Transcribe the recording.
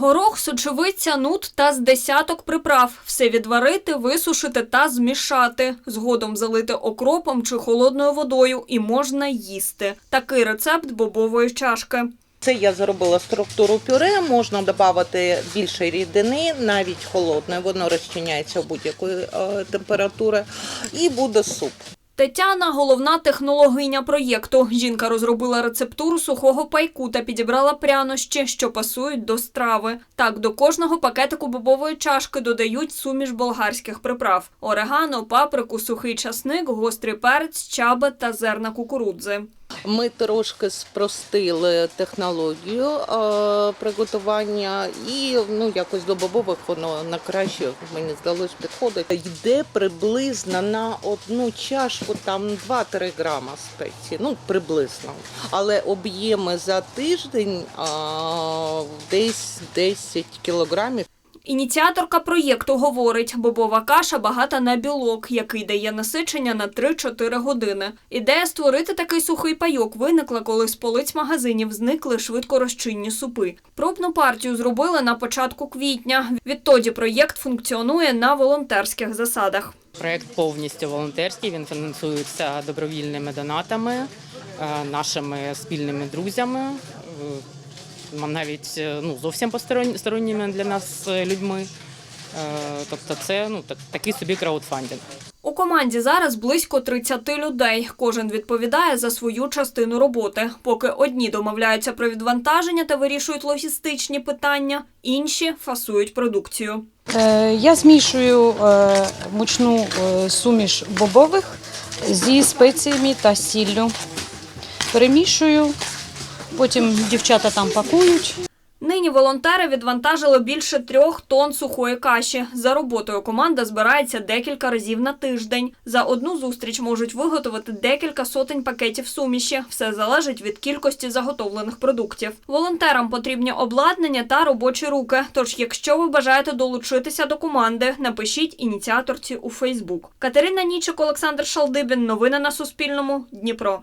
Горох, сочевиця, нут та з десяток приправ. Все відварити, висушити та змішати. Згодом залити окропом чи холодною водою і можна їсти. Такий рецепт бобової чашки. Це я зробила структуру пюре, можна додати більше рідини, навіть холодне, воно розчиняється у будь-якої е, температури, і буде суп. Тетяна головна технологиня проєкту. Жінка розробила рецептуру сухого пайку та підібрала прянощі, що пасують до страви. Так, до кожного пакетику бобової чашки додають суміш болгарських приправ: орегано, паприку, сухий часник, гострий перець, чаба та зерна кукурудзи. Ми трошки спростили технологію е, приготування і ну якось до бобових воно на краще, мені здалось, підходить. Йде приблизно на одну чашку там 2-3 грама спеції, ну приблизно. Але об'єми за тиждень а, десь 10 кілограмів. Ініціаторка проєкту говорить, бобова каша багата на білок, який дає насичення на 3-4 години. Ідея створити такий сухий пайок виникла, коли з полиць магазинів зникли швидкорозчинні супи. Пробну партію зробили на початку квітня. Відтоді проєкт функціонує на волонтерських засадах. Проект повністю волонтерський. Він фінансується добровільними донатами, е, нашими спільними друзями, е, навіть е, ну, зовсім посторонні- сторонніми для нас е, людьми. Е, Тобто, це ну так, такий собі краудфандинг. У команді зараз близько 30 людей. Кожен відповідає за свою частину роботи. Поки одні домовляються про відвантаження та вирішують логістичні питання, інші фасують продукцію. Я змішую мучну суміш бобових зі спеціями та сіллю. Перемішую, потім дівчата там пакують. Нині волонтери відвантажили більше трьох тонн сухої каші. За роботою команда збирається декілька разів на тиждень. За одну зустріч можуть виготовити декілька сотень пакетів суміші. Все залежить від кількості заготовлених продуктів. Волонтерам потрібні обладнання та робочі руки. Тож, якщо ви бажаєте долучитися до команди, напишіть ініціаторці у Фейсбук. Катерина Нічик, Олександр Шалдибін. Новини на Суспільному. Дніпро.